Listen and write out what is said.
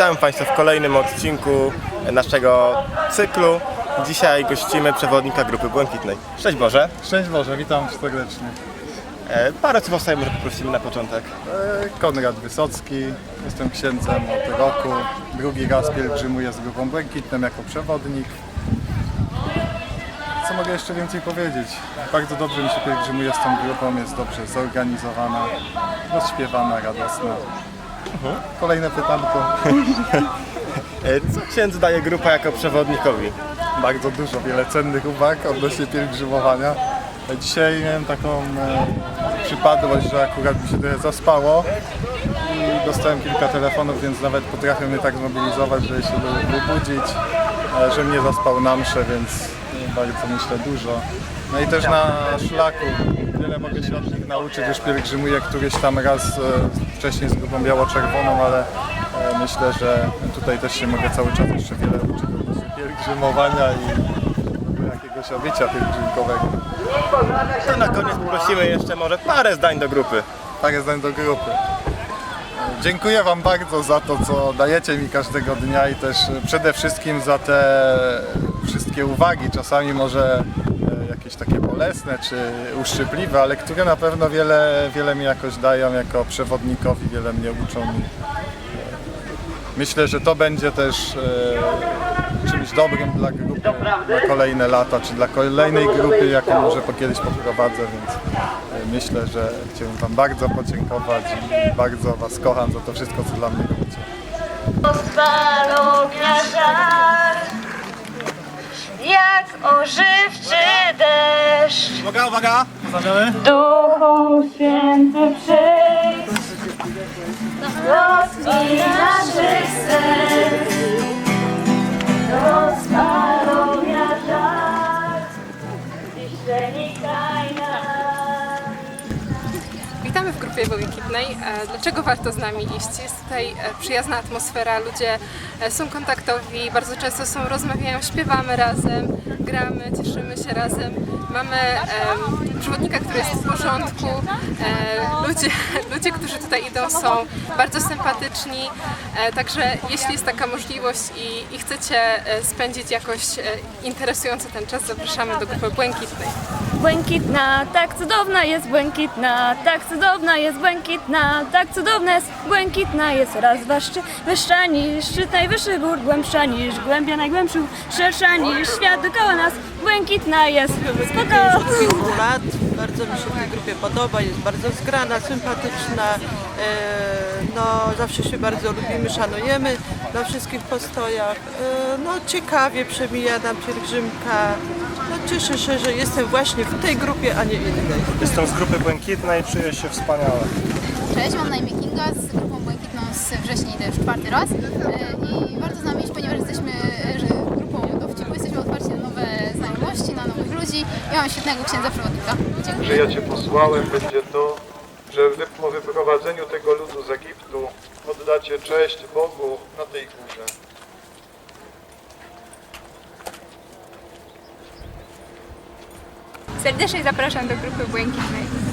Witam Państwa w kolejnym odcinku naszego cyklu. Dzisiaj gościmy przewodnika grupy Błękitnej. Szczęść Boże. Szczęść Boże, witam serdecznie. E, Parę słów o sobie może poprosimy na początek. E, Konrad Wysocki, jestem księdzem od roku. Drugi raz pielgrzymuję z grupą Błękitną jako przewodnik. Co mogę jeszcze więcej powiedzieć? Bardzo dobrze mi się pielgrzymuje z tą grupą, jest dobrze zorganizowana, rozśpiewana, radosna. Kolejne pytanko. Co księdzu daje grupa jako przewodnikowi? Bardzo dużo, wiele cennych uwag odnośnie pielgrzymowania. Dzisiaj miałem taką e, przypadłość, że akurat mi się trochę zaspało i dostałem kilka telefonów, więc nawet potrafię mnie tak zmobilizować, żeby się wy- wybudzić, e, że mnie zaspał na mszę, więc bardzo myślę dużo. No i też na szlaku wiele mogę się od nich nauczyć, już pielgrzymuję któryś tam raz e, wcześniej z grupą biało-czerwoną, ale e, myślę, że tutaj też się mogę cały czas jeszcze wiele uczyć pielgrzymowania i jakiegoś obycia pielgrzymkowego. To na koniec poprosimy jeszcze może parę zdań do grupy. Parę zdań do grupy. Dziękuję Wam bardzo za to, co dajecie mi każdego dnia i też e, przede wszystkim za te wszystkie uwagi, czasami może e, jakieś takie bolesne czy uszczypliwe, ale które na pewno wiele, wiele mi jakoś dają jako przewodnikowi, wiele mnie uczą. E, Myślę, że to będzie też czymś dobrym dla grupy na kolejne lata, czy dla kolejnej grupy, jaką może po kiedyś poprowadzę, więc e, myślę, że chciałbym Wam bardzo podziękować i bardzo Was kocham za to wszystko, co dla mnie robicie. Żar Jak ożywczy deszcz Uwaga, uwaga! Duchu Święty przyjdź Witamy w grupie Błękitnej. E, Dlaczego warto z nami iść? Jest tutaj e, przyjazna atmosfera, ludzie e, są kontaktowi, bardzo często są, rozmawiają, śpiewamy razem, gramy, cieszymy się razem. Mamy em, przewodnika, który jest w porządku. Ludzie, ludzie, którzy tutaj idą są bardzo sympatyczni. Także jeśli jest taka możliwość i, i chcecie spędzić jakoś interesująco ten czas, zapraszamy do grupy Błękitnej. Błękitna, tak cudowna jest błękitna, tak cudowna jest błękitna, tak cudowna jest błękitna jest raz wyższy, wyższa niż szczyt najwyższy gór, głębsza niż głębia najgłębszych, szersza niż świat dookoła nas, błękitna jest spoko. Bardzo mi się w tej grupie podoba, jest bardzo zgrana, sympatyczna. E, no, zawsze się bardzo lubimy, szanujemy na wszystkich postojach. E, no, ciekawie przemija nam pielgrzymka. Cieszę się, że jestem właśnie w tej grupie, a nie innej. Jestem z grupy Błękitnej, czuję się wspaniale. Cześć, mam na imię Kinga, z grupą Błękitną z września idę już czwarty raz E, i warto z nami iść, ponieważ jesteśmy e, że grupą dowcipu, jesteśmy otwarci na nowe znajomości, na nowych ludzi i mamy świetnego księdza przewodnika. Dziękuję. że ja Cię posłałem, będzie to, że wy- po wyprowadzeniu tego ludu z Egiptu oddacie cześć Bogu na tej górze. Serdecznie zapraszam do grupy Błękitnej.